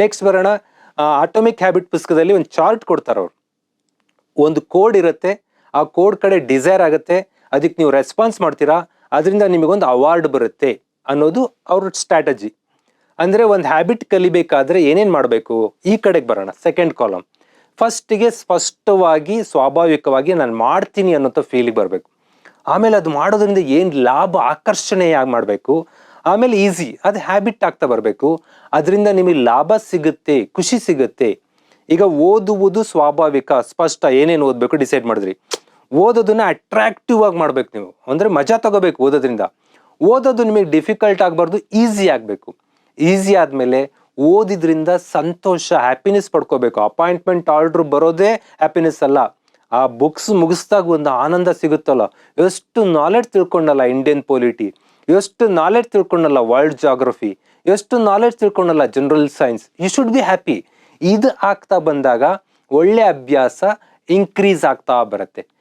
Next ಬರೋಣ. Atomic habit ಪುಸ್ತಕದಲ್ಲಿ ಒಂದು ಚಾರ್ಟ್ ಕೊಡ್ತಾರೆ ಅವರು. ಒಂದು ಕೋಡ್ ಇರುತ್ತೆ, ಆ ಕೋಡ್ ಕಡೆ ಡಿಸೈರ್ ಆಗುತ್ತೆ, ಅದಕ್ಕೆ ನೀವು ರೆಸ್ಪಾನ್ಸ್ ಮಾಡ್ತೀರಾ, ಅದರಿಂದ ನಿಮಗೊಂದು ಅವಾರ್ಡ್ ಬರುತ್ತೆ ಅನ್ನೋದು ಅವ್ರ ಸ್ಟ್ರಾಟಜಿ ಅಂದರೆ ಒಂದು ಹ್ಯಾಬಿಟ್ ಕಲಿಬೇಕಾದ್ರೆ ಏನೇನು ಮಾಡಬೇಕು? ಈ ಕಡೆಗೆ ಬರೋಣ ಸೆಕೆಂಡ್ ಕಾಲಮ್ ಫಸ್ಟಿಗೆ ಸ್ಪಷ್ಟವಾಗಿ, ಸ್ವಾಭಾವಿಕವಾಗಿ ನಾನು ಮಾಡ್ತೀನಿ ಅನ್ನೋಂಥ ಫೀಲಿಗೆ ಬರಬೇಕು. ಆಮೇಲೆ ಅದು ಮಾಡೋದ್ರಿಂದ ಏನು ಲಾಭ, ಆಕರ್ಷಣೆಯಾಗಿ ಮಾಡಬೇಕು? ಆಮೇಲೆ ಈಸಿ ಅದು ಹ್ಯಾಬಿಟ್ ಆಗ್ತಾ ಬರಬೇಕು. ಅದರಿಂದ ನಿಮಗೆ ಲಾಭ ಸಿಗುತ್ತೆ, ಖುಷಿ ಸಿಗುತ್ತೆ. ಈಗ ಓದುವುದು ಸ್ವಾಭಾವಿಕ. ಸ್ಪಷ್ಟ ಏನೇನು ಓದಬೇಕು ಡಿಸೈಡ್ ಮಾಡಿದ್ರಿ. ಓದೋದನ್ನ ಅಟ್ರಾಕ್ಟಿವ್ ಆಗಿ ಮಾಡ್ಬೇಕು ನೀವು. ಅಂದರೆ ಮಜಾ ತಗೋಬೇಕು ಓದೋದ್ರಿಂದ. ಓದೋದು ನಿಮಗೆ ಡಿಫಿಕಲ್ಟ್ ಆಗಬಾರ್ದು ಈಸಿ ಆಗಬೇಕು. ಈಸಿ ಆದಮೇಲೆ ಓದಿದ್ರಿಂದ ಸಂತೋಷ ಹ್ಯಾಪಿನೆಸ್ ಪಡ್ಕೋಬೇಕು. ಅಪಾಯಿಂಟ್ಮೆಂಟ್ ಆರ್ಡ್ರ್ ಬರೋದೇ ಹ್ಯಾಪಿನೆಸ್ ಅಲ್ಲ. ಆ ಬುಕ್ಸ್ ಮುಗಿಸ್ದಾಗ ಒಂದು ಆನಂದ ಸಿಗುತ್ತಲ್ಲ. ಎಷ್ಟು ನಾಲೆಡ್ಜ್ ತಿಳ್ಕೊಂಡಲ್ಲ ಇಂಡಿಯನ್ ಪೊಲಿಟಿ ಎಷ್ಟು ನಾಲೆಡ್ಜ್ ತಿಳ್ಕೊಂಡಲ್ಲ ವರ್ಲ್ಡ್ ಜಾಗ್ರಫಿ ಎಷ್ಟು knowledge ತಿಳ್ಕೊಂಡಲ್ಲ general science you should be happy ಇದು ಆಗ್ತಾ ಬಂದಾಗ ಒಳ್ಳೆ ಅಭ್ಯಾಸ ಇನ್ಕ್ರೀಸ್ ಆಗ್ತಾ ಬರುತ್ತೆ.